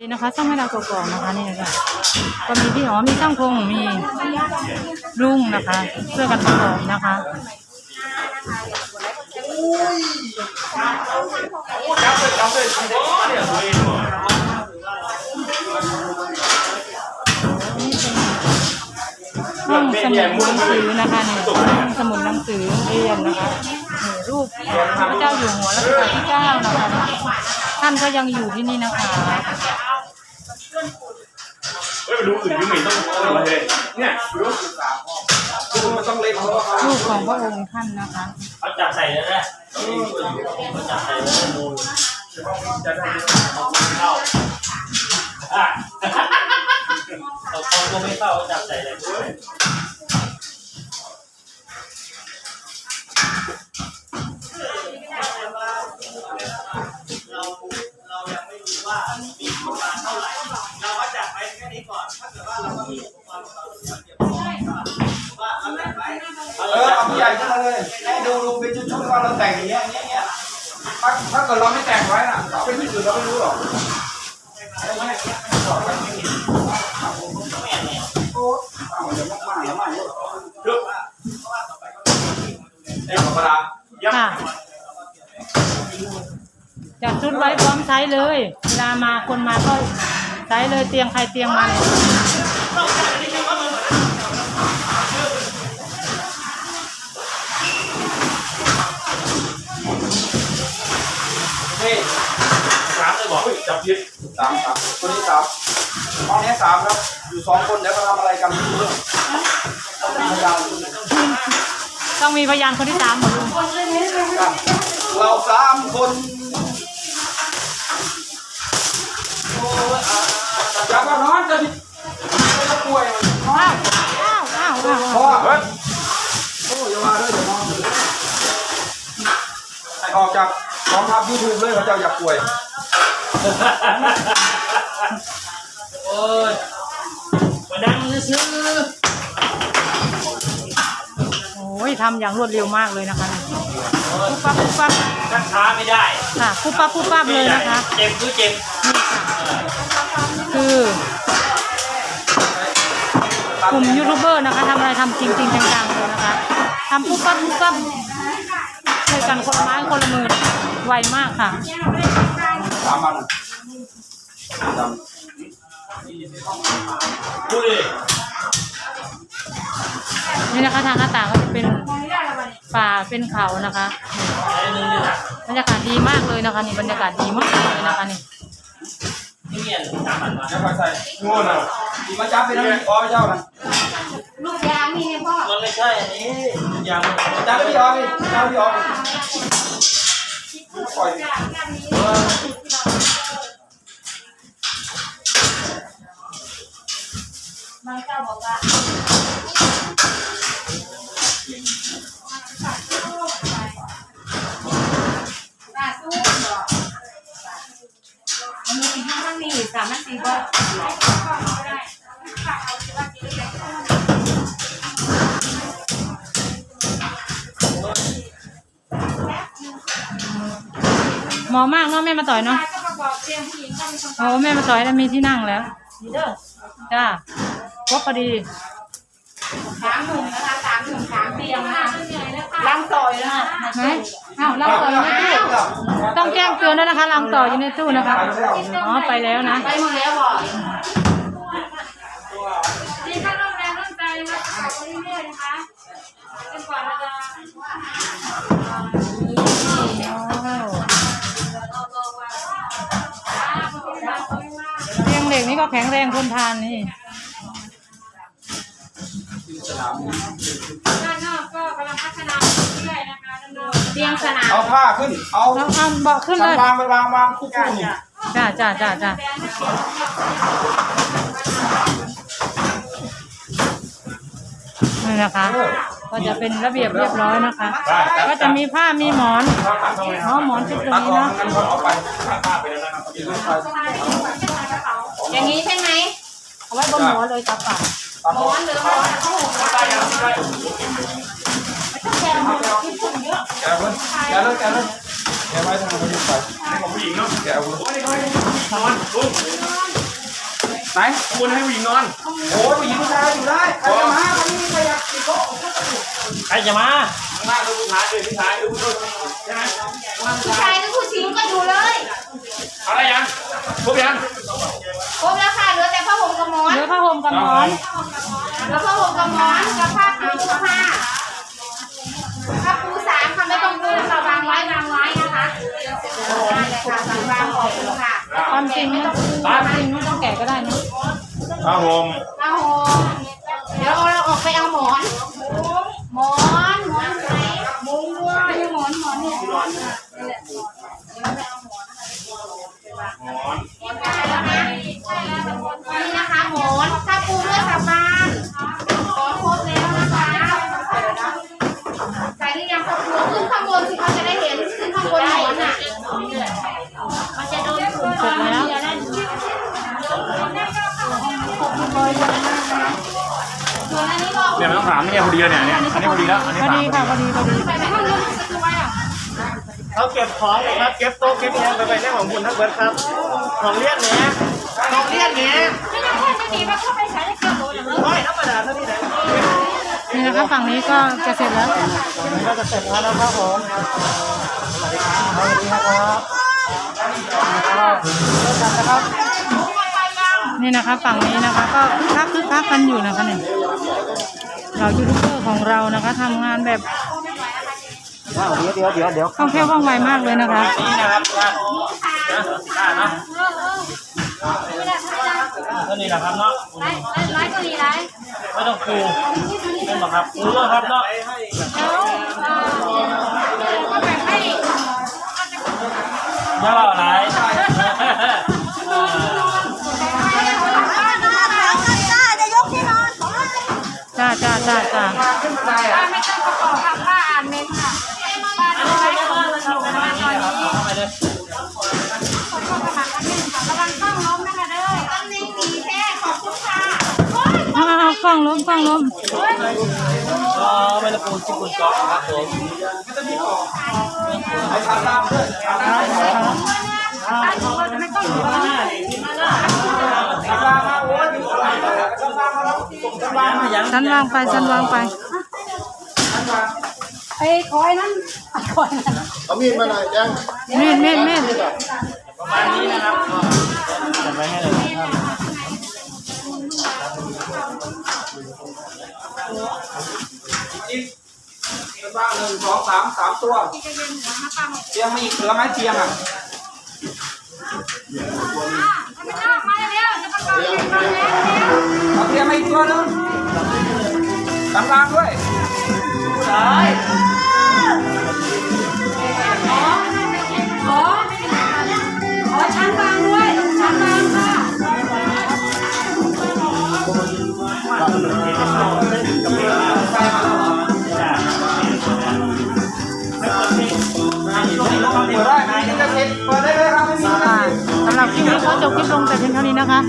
นี่นะคะช่างให้เรากรอกนะคะนี่ค่ะก็มีพี่หอมมีช่างพงมีลุงนะคะช่วยกันประกอบนะคะห้องสมุดหนังสือนะคะนี่ห้องสมุดหนังสือเรียนนะคะรูปพระเจ้าอยู่หัวรัชกาลที่เก้านะคะท่านก็ยังอยู่ที่นี่นะคะ เฮ้ยดูอื่นยังไม่ต้องเอาเลยเนี่ยดูมันต้องเล็กเพราะว่ารูปของพระองค์ท่านนะคะเขาจับใส่แล้วนะเขาจับใส่แล้วมูลเข้าอะเขาเขาก็ไม่เข้าเขาจับใส่เลย เออเอาผู้ใหญ่ขึ้นมาเลย ให้ดูดูเป็นชุดๆว่าเราแต่งอย่างเงี้ยอย่างเงี้ยอย่างเงี้ยถ้าถ้าเกิดเราไม่แต่งไว้น่ะเราไปที่อื่นเราไม่รู้หรอกไม่ไม่ไม่บอกไม่เห็นโอ้เอาเดี๋ยวมากๆเดี๋ยวมากเยอะเยอะไอ้ธรรมดายับค่ะ จัดชุดไว้พร้อมใช้เลย เวลามาคนมาก็ใช้เลยเตียงใครเตียงมันนี่ บอกเฮ้ยจับยึดสามสามคนนี้สามห้องนี้สามครับ อยู่สองคนเดี๋ยวมาทำอะไรกันไม่รู้เรื่องเอาเป็นพยานต้องมีพยานคนที่สามหมดลุงกันเราสามคนโอ้ยอ่าอย่ามานอนจะดิไม่ต้องป่วยนอนอ้าวอ้าวอ้าวอ้าวเพราะว่าเฮ้ยโอ้ยอย่ามาเลยเดี๋ยวนอนให้ออกจากกองทัพยูทูบเลยพระเจ้าอยากป่วย โอ้ยมาดังซื้อโอ้ยทำอย่างรวดเร็วมากเลยนะคะปุ๊บปั๊บปุ๊บปั๊บชักช้าไม่ได้ค่ะปุ๊บปั๊บปุ๊บปั๊บเลยนะคะ เจ็บคือเจ็บนี่ค่ะคือกลุ่มยูทูบเบอร์นะคะทำอะไรทำจริงจริงๆจังๆเลยนะคะทำปุ๊บปั๊บปุ๊บปั๊บช่วยกันคนละไม้คนละมือไวมากค่ะ สามวันอะสามดูดินี่นะคะทางหน้าต่างก็จะเป็นป่าเป็นเขานะคะไอ้นึงนี่นะบรรยากาศดีมากเลยนะคะนี่บรรยากาศดีมากเลยนะคะนี่นี่เงียบสามพันมาเดี๋ยวไปใส่ง่วงอะอีมาจับไปนั่งอ๋อเจ้านะลูกยางนี่ไงพ่อ มันไม่ใช่อันนี้ยังจับไปที่อ๋อไปจับไปที่อ๋อไปปล่อย บางเจ้าบอกว่าป้าสู้บอกมันมีห้างนี่สามนาทีก็ได้เหมอมากเนาะแม่มาต่อยเนาะ เตรียมผู้หญิงก็มีคนโอ้แม่มาต่อยแล้วมีที่นั่งแล้วดีเด้อจ้าครบพอดีสามหนุ่มนะคะสามหนุ่มสามเตียงนะคะลังต่อยนะคะไหนอ้าวลังต่ออยู่ในตู้ต้องแจ้งเตือนด้วยนะคะลังต่ออยู่ในตู้นะคะอ๋อไปแล้วนะไปหมดแล้วบอกดีค่ะร่มแรงร่มใจนะคะขอบคุณเรื่อยๆนะคะจนกว่าเราจะ เตียงเหล็กนี่ก็แข็งแรงทนทานนี่ด้านนอกก็กำลังพัฒนาเรื่อยๆนะคะน้องๆเตียงสนามเอาผ้าขึ้น เอาเอาเอาเบาะขึ้นสัเลนยวางไปวางวางคู่คู่นี่จ้าจ้าจ้าจ้านี่นะคะ ก็จะเป็นระเบียบเรียบร้อยนะคะ ก็จะมีผ้ามีหมอนอ๋อหมอนชุดตรงตัดนี้ออกเนาะงั้นก็เอาไป อย่างนี้ใช่ไหมเอาไว้บนหัวเลยจ้าป่าตัดออกหรือว่าเขาห่มแกะเลยแกะเลยแกะเลยแกะไว้ทางนี้ไปของผู้หญิงเนาะแกะเอาเลยนอนลุงไหนข้างบนให้ผู้หญิงนอน โอ้ยผู้หญิงผู้ชายอยู่ได้ใครจะมาใครไม่มีใครอยากติดโต๊ะใครจะมาข้างล่างดูผู้ชายดูผู้ชายดูผู้ชายใช่ไหมผู้ชายหรือผู้หญิงก็อยู่เลยเอาได้ยังครบยัง ครบแล้วค่ะเหลือแต่ผ้าห่มกับหมอนเหลือผ้าห่มกับหมอนแล้วผ้าห่มกับหมอนกับผ้าปูกับผ้าผ้าปูสามค่ะไม่ต้องปูค่ะวางไว้วางไว้นะคะได้เลยค่ะวางขอบคุณค่ะความจริงไม่ต้องความจริงไม่ต้องแกะก็ได้นะผ้าห่มผ้าห่มเดี๋ยวเราออกไปเอาหมอน เนี่ยมันต้องถามเนี่ยพอดีแล้วเนี่ยเนี่ยอันนี้พอดีแล้วอันนี้พอถามดีค่ะพอดีพอดีใส่ไปข้างบนสวยอะเขาเก็บของครับเก็บโต๊ะเก็บยังไปไปได้ของคุณทั้งเบิร์ดครับ ของเลี้ยงเนี้ยของเลี้ยงเนี้ยไม่ต้องแค่จะมีมาเข้าไปใช้ในเกือบโดนเลยไม่ธรรมดาเท่านี้แหละนี่นะคะฝั่งนี้ก็จะเสร็จแล้วก็จะเสร็จแล้วนะครับผมสวัสดีครับสวัสดีครับนะครับนี่นะคะฝั่งนี้นะคะ ก็คึกคักคึกคักกันอยู่นะคะเนี่ย เรายูทูบเบอร์ของเรานะคะทำงานแบบเดี๋ยวเดี๋ยวเดี๋ยวเดี๋ยวคล่องแคล่วว่องไวมากเลยนะคะ นี่นะครับว่าได้นะเท่านี้แหละครับเนาะไล่ไล่ตัวนี้ไล่ไม่ต้องครูเป็นหรอกครับครูแล้วครับเนาะก็แบ่งให้ย่าว่าอะไร จ้าจ้าจ้าจ้าขึ้นบันไดอะไม่ต้องประกอบค่ะป้าอ่านเมนค่ะป้าดูไว้ก่อนเราประมาตอนนี้ข้าไปเลยคนเข้าประมาณนั้นค่ะระวังต้องล้มนะคะเด้อต้องนิ่งดีแท้ขอบคุณค่ะเอาเอาเอากล้องล้มกล้องล้มก็ไม่ละปูนที่ปูนเกาะครับผมเอาทำตามเพื่อนทำตามเพื่อน วส่งทำตามมาอย่างฉันวางไปฉันวางไปไอ้คอยนั้นคอยนั้นเอามีดมาหน่อยจังเม่นเม่นเม่นประมาณนี้นะครับก็จัดไว้ให้เลยนะครับอีกเป็นบ้างหนึ่งสองสามสามตัวเตียงมาอีกเหลือไหมเตียงอะ เอาเตียงมาอีกตัวหนึงตำรางด้วยขอขอชั้นวางด้วยชั้นวางค่ะเปิดได้ไหมนี่จะเสร็จเปิดได้เลยครับไม่มีอะไรค่ะสำหรับคลิปนี้ขอจบคลิปลงแต่เพียงเท่านี้นะคะ